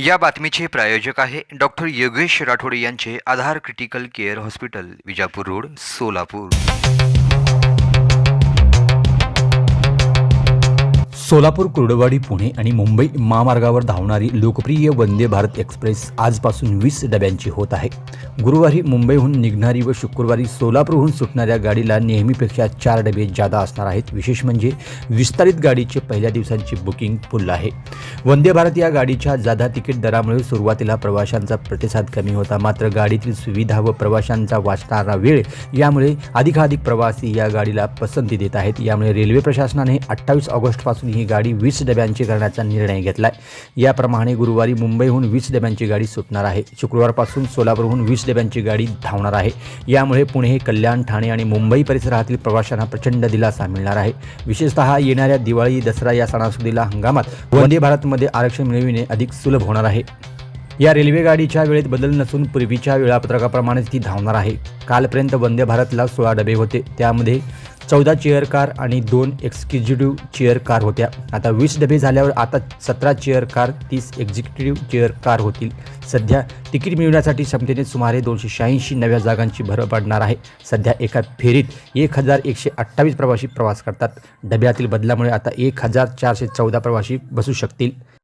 या बातमीचे प्रायोजक आहे डॉक्टर योगेश राठोड यांचे Aadhaar critical care hospital Vijapur road Solapur. Solapur Kurduwadi Pune आणि मुंबई महामार्गावर धावणारी लोकप्रिय वंदे भारत एक्सप्रेस आजपासून वीस डब्यांची होत आहे. गुरुवारी मुंबईहून निघणारी व शुक्रवारी सोलापूरहून सुटणाऱ्या गाडीला नेहमीपेक्षा चार डबे जादा असणार आहेत. विशेष म्हणजे विस्तारित गाडीचे पहिल्या दिवसांची बुकिंग फुल आहे. वंदे भारत या गाडीच्या जादा तिकीट दरामुळे सुरुवातीला प्रवाशांचा प्रतिसाद कमी होता. मात्र गाडीतील सुविधा व प्रवाशांचा वाचणारा वेळ यामुळे अधिकाधिक प्रवासी या गाडीला पसंती देत आहेत. यामुळे रेल्वे प्रशासनाने अठ्ठावीस ऑगस्टपासून ही गाडी वीस डब्यांची करण्याचा निर्णय घेतला आहे याप्रमाणे गुरुवारी मुंबईहून वीस डब्यांची गाडी सुटणार आहे. शुक्रवारपासून सोलापूरहून वीस डब्यांची गाडी धावणार आहे. यामुळे पुणे कल्याण ठाणे आणि मुंबई परिसरातील प्रवाशांना प्रचंड दिलासा मिळणार आहे. विशेषतः येणाऱ्या दिवाळी दसरा या सणासुदीला हंगामात वंदे भारतमध्ये आरक्षण मिळविणे अधिक सुलभ होणार आहे. या रेल्वे गाडीच्या वेळेत बदल नसून पूर्वीच्या वेळापत्रकाप्रमाणेच ती धावणार आहे. कालपर्यंत वंदे भारतला सोळा डबे होते. त्यामध्ये चौदा चेअर कार आणि दोन एक्झिक्युटिव्ह चेअर कार होत्या. आता वीस डबे झाल्यावर आता सतरा चेअर कार तीस एक्झिक्युटिव्ह चेअर कार होतील. सध्या तिकीट मिळवण्यासाठी क्षमतेने सुमारे दोनशे शहाऐंशी नव्या जागांची भर पडणार आहे. सध्या एका फेरीत एक हजार एकशे अठ्ठावीस प्रवासी प्रवास करतात. डब्यातील बदलामुळे आता एक हजार चारशे चौदा प्रवासी बसू शकतील.